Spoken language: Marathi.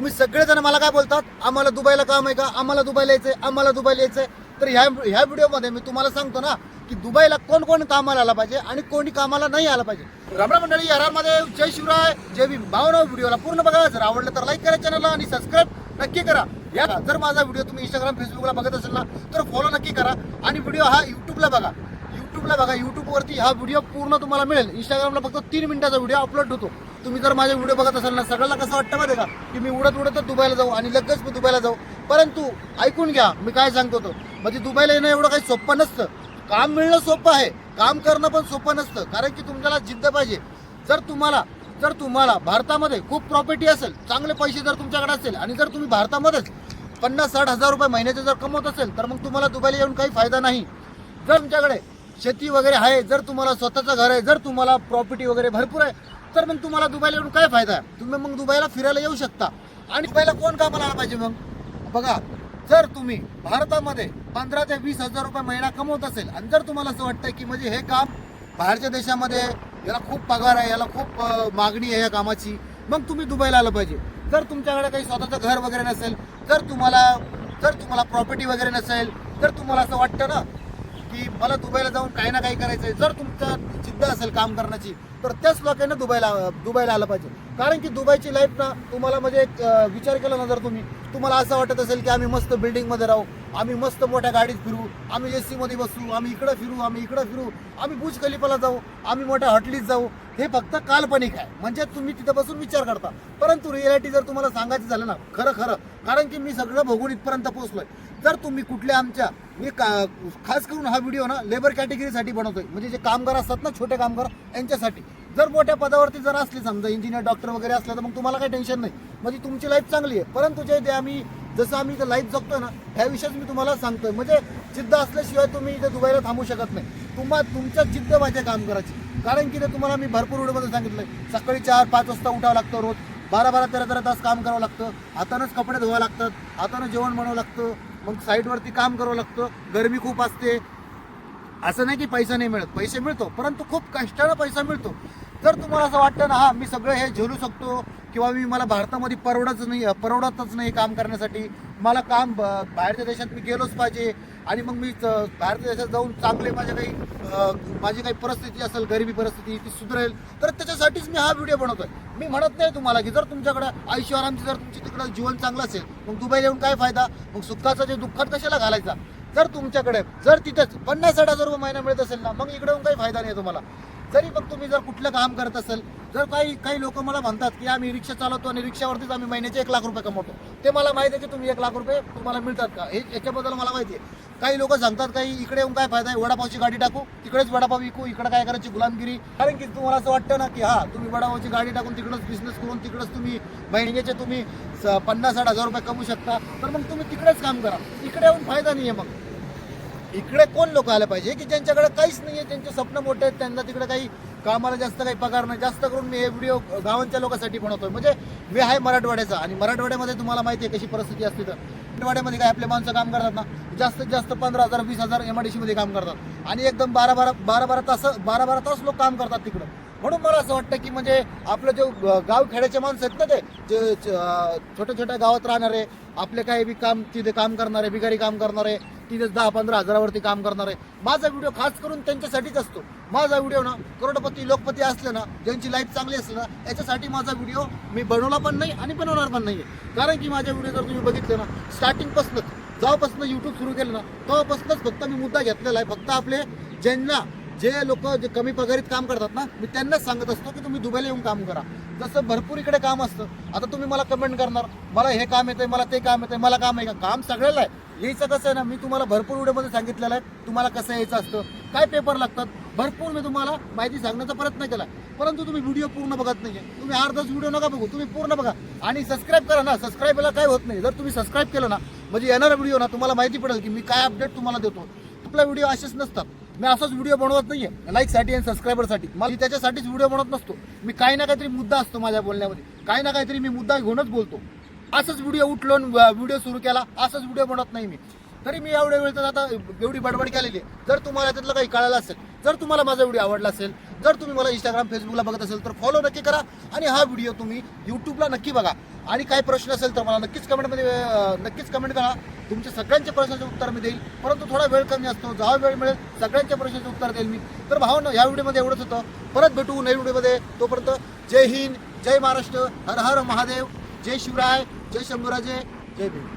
तुम्ही सगळेजण मला काय बोलतात? आम्हाला दुबईला काम आहे का? आम्हाला दुबईला यायचंय आम्हाला दुबईला यायचंय. तर ह्या ह्या व्हिडिओमध्ये मी तुम्हाला सांगतो ना की दुबईला कोण कोण कामाला आला पाहिजे आणि कोणी कामाला नाही आला पाहिजे. रमणा मंडळी यारामध्ये जय शिवराय जय भीम. भावना व्हिडिओला पूर्ण बघा. जर आवडलं तर लाईक करा चॅनलला आणि सबस्क्राईब नक्की करा. या जर माझा व्हिडिओ तुम्ही इंस्टाग्राम फेसबुकला बघत असेल ना तर फॉलो नक्की करा. आणि व्हिडिओ हा युट्यूबला बघा. युट्यूबला बघा. युट्यूबवरती हा व्हिडिओ पूर्ण तुम्हाला मिळेल. इंस्टाग्रामला फक्त तीन मिनिटाचा व्हिडिओ अपलोड होतो. तुम्ही जर माझे व्हिडिओ बघत असाल ना सगळ्याला कसं वाटतं माहिती आहे का? की मी उडत उडत दुबईला जाऊ आणि लगेच मी दुबईला जाऊ. परंतु ऐकून घ्या मी काय सांगतो तो. म्हणजे दुबईला येणं एवढं काही सोपं नसतं. काम मिळणं सोपं आहे. काम करणं पण सोपं नसतं. कारण की तुमच्याला जिद्द पाहिजे. जर तुम्हाला जर तुम्हाला भारतामध्ये खूप प्रॉपर्टी असेल चांगले पैसे जर तुमच्याकडे असेल आणि जर तुम्ही भारतामध्येच पन्नास साठ हजार रुपये महिन्याचे जर कमवत असेल तर मग तुम्हाला दुबईला येऊन काही फायदा नाही. जर तुमच्याकडे शेती वगैरे आहे जर तुम्हाला स्वतःचं घर आहे जर तुम्हाला प्रॉपर्टी वगैरे भरपूर आहे तर मग तुम्हाला दुबईला येऊन काय फायदा? आहे तुम्ही मग दुबईला फिरायला येऊ शकता. आणि दुबईला कोण कामाला आला पाहिजे मग? बघा जर तुम्ही भारतामध्ये पंधरा ते वीस हजार रुपये महिना कमवत असेल आणि जर तुम्हाला असं वाटतंय की म्हणजे हे काम बाहेरच्या देशामध्ये याला खूप पगार आहे याला खूप मागणी आहे या कामाची मग तुम्ही दुबईला आलं पाहिजे. जर तुमच्याकडे काही स्वतःचं घर वगैरे नसेल तर तुम्हाला जर तुम्हाला प्रॉपर्टी वगैरे नसेल तर तुम्हाला असं वाटतं ना की मला दुबईला जाऊन काही ना काही करायचं आहे जर तुमचं जिद्द असेल काम करण्याची तर त्याच लोकांना दुबईला दुबईला आलं पाहिजे. कारण की दुबईची लाईफ ना तुम्हाला म्हणजे एक विचार केला ना जर तुम्ही तुम्हाला असं वाटत असेल की आम्ही मस्त बिल्डिंगमध्ये राहू आम्ही मस्त मोठ्या गाडीत फिरू आम्ही ए सीमध्ये बसू आम्ही इकडं फिरू आम्ही इकडं फिरू आम्ही बुज खलिफाला जाऊ आम्ही मोठ्या हॉटलीत जाऊ हे फक्त काल्पनिक आहे. म्हणजे तुम्ही तिथं बसून विचार करता. परंतु रियालिटी जर तुम्हाला सांगायचं झालं ना खरं खरं कारण की मी सगळं बघून इथपर्यंत पोहोचलोय. जर तुम्ही कुठल्या आमच्या मी का खास करून हा व्हिडिओ ना लेबर कॅटेगरीसाठी बनवतोय. म्हणजे जे कामगार असतात ना छोटे कामगार यांच्यासाठी. जर मोठ्या पदावरती जर असले समजा इंजिनियर डॉक्टर वगैरे असलं तर मग तुम्हाला काही टेन्शन नाही. म्हणजे तुमची लाईफ चांगली आहे. परंतु जे ते आम्ही जसं आम्ही इथं लाईफ जगतोय ना ह्याविषयीच मी तुम्हाला सांगतोय. म्हणजे जिद्द असल्याशिवाय तुम्ही इथे दुबईला थांबू शकत नाही. तुम्हा तुमच्या जिद्द माझ्या काम करायची. कारण की ते तुम्हाला मी भरपूर व्हिडिओमध्ये आहे सकाळी चार पाच वाजता उठावं लागतं रोज. बारा बारा तेरा तेरा तास काम करावं लागतं. हातानंच कपडे धुवावं लागतात. हातानं जेवण बनवावं लागतं. मग साईडवरती काम करावं लागतं. गरमी खूप असते. असं नाही की पैसा नाही मिळत. पैसे मिळतो. परंतु खूप कष्टानं पैसा मिळतो. जर तुम्हाला असं वाटतं ना हा मी सगळं हे झेलू शकतो किंवा मी मला भारतामध्ये परवडच नाही परवडतच नाही काम करण्यासाठी मला काम ब- बाहेरच्या देशात मी गेलोच पाहिजे आणि मग मी बाहेरच्या देशात जाऊन चांगले माझ्या काही माझी काही परिस्थिती असेल गरिबी परिस्थिती ती सुधारेल तर त्याच्यासाठीच मी हा व्हिडिओ बनवतोय. मी म्हणत नाही तुम्हाला की जर तुमच्याकडं आयुष्य आरामची जर तुमची तिकडं जीवन चांगलं असेल मग दुबईला येऊन काय फायदा? मग सुखाचा जे दुःखात कशाला घालायचा? जर तुमच्याकडे जर तिथेच पन्नास साठ हजार रुपये महिना मिळत असेल ना मग इकडे काही फायदा नाही तुम्हाला. जरी मग तुम्ही जर कुठलं काम करत असेल जर काही काही लोक मला म्हणतात की आम्ही रिक्षा चालवतो आणि रिक्षावरतीच आम्ही महिन्याचे एक लाख रुपये कमवतो ते मला माहिती आहे की तुम्ही एक लाख रुपये तुम्हाला मिळतात का? हे याच्याबद्दल मला माहिती आहे. काही लोक सांगतात काही इकडे येऊन काय फायदा आहे? वडापावची गाडी टाकू तिकडेच वडापाव विकू इकडे काय करायची गुलामगिरी? कारण की तुम्हाला असं वाटतं ना की हा तुम्ही वडापावची गाडी टाकून तिकडंच बिझनेस करून तिकडंच तुम्ही महिन्याचे तुम्ही स- पन्नास साठ हजार रुपये कमवू शकता. तर मग तुम्ही तिकडेच काम करा. इकडे येऊन फायदा नाही आहे मग. इकडे कोण लोक आले पाहिजे? की ज्यांच्याकडे काहीच नाही आहे त्यांचे स्वप्न मोठे आहेत त्यांना तिकडे काही कामाला जास्त काही पगार नाही. जास्त करून मी हे व्हिडिओ गावांच्या लोकांसाठी बनवतोय. म्हणजे मी आहे मराठवाड्याचा. आणि मराठवाड्यामध्ये तुम्हाला माहिती आहे कशी परिस्थिती असते तर. मराठवाड्यामध्ये काय आपले माणसं काम करतात ना? जास्तीत जास्त पंधरा हजार वीस हजार एम आय डी सीमध्ये काम करतात. आणि एकदम बारा बारा बारा बारा तास बारा बारा तास लोक काम करतात तिकडं. म्हणून मला असं वाटतं की म्हणजे आपलं जे गाव खेड्याचे माणसं आहेत ना ते जे छोट्या छोट्या गावात राहणारे आपले काही बी काम तिथे काम करणारे बिगारी काम करणारे तिथे दहा पंधरा हजारावरती काम करणारे. माझा व्हिडिओ खास करून त्यांच्यासाठीच असतो. माझा व्हिडिओ ना करोडपती लोकपती असले ना ज्यांची लाईफ चांगली असली ना याच्यासाठी माझा व्हिडिओ मी बनवला पण नाही आणि बनवणार पण नाही कारण की माझ्या व्हिडिओ जर तुम्ही बघितले ना स्टार्टिंगपासूनच जेव्हापासून यूट्यूब सुरू केलं ना तेव्हापासूनच फक्त मी मुद्दा घेतलेला आहे. फक्त आपले ज्यांना जे लोक जे कमी पगारीत काम करतात ना मी त्यांनाच सांगत असतो की तुम्ही दुबईला येऊन काम करा. जसं भरपूर इकडे काम असतं आता तुम्ही मला कमेंट करणार मला हे काम येतंय मला ते काम येतंय मला काम आहे का? काम सगळ्याला आहे. यायचं कसं आहे ना मी तुम्हाला भरपूर व्हिडिओमध्ये सांगितलेलं आहे तुम्हाला कसं यायचं असतं काय पेपर लागतात भरपूर मी तुम्हाला माहिती सांगण्याचा प्रयत्न केला परंतु तुम्ही व्हिडिओ पूर्ण बघत नाहीये. तुम्ही अर्धाच व्हिडिओ नका बघू तुम्ही पूर्ण बघा. आणि सबस्क्राईब करा ना सबस्क्राईबला काय होत नाही. जर तुम्ही सबस्क्राईब केलं ना म्हणजे येणारा व्हिडिओ ना तुम्हाला माहिती पडेल की मी काय अपडेट तुम्हाला देतो. आपला व्हिडिओ असेच नसतात. मी असाच व्हिडिओ बनवत नाहीये. लाईकसाठी आणि सबस्क्रायबरसाठी मला त्याच्यासाठीच व्हिडिओ बनवत नसतो. मी काही ना काहीतरी मुद्दा असतो माझ्या बोलण्यामध्ये. काही ना काहीतरी मी मुद्दा घेऊनच बोलतो. असंच व्हिडिओ उठलो व्हिडिओ सुरू केला. असंच व्हिडिओ बनवत नाही मी. तरी मी एवढ्या वेळ तर आता एवढी बडबड केलेली आहे. जर तुम्हाला त्यातलं काही कळालं असेल जर तुम्हाला माझा व्हिडिओ आवडला असेल जर तुम्ही मला इंस्टाग्राम फेसबुकला बघत असेल तर फॉलो नक्की करा आणि हा व्हिडिओ तुम्ही यूट्यूबला नक्की बघा. आणि काही प्रश्न असेल तर मला नक्कीच कमेंटमध्ये नक्कीच कमेंट करा. तुमच्या सगळ्यांच्या प्रश्नाचे उत्तर मी देईल. परंतु थोडा वेळ कमी असतो जेव्हा वेळ मिळेल सगळ्यांच्या प्रश्नाचे उत्तर देईल मी. तर भावना या व्हिडिओमध्ये एवढंच होतं. परत भेटू नवीन व्हिडिओमध्ये तोपर्यंत जय हिंद जय महाराष्ट्र हर हर महादेव जय शिवराय जय शंभूराजे जय भीम.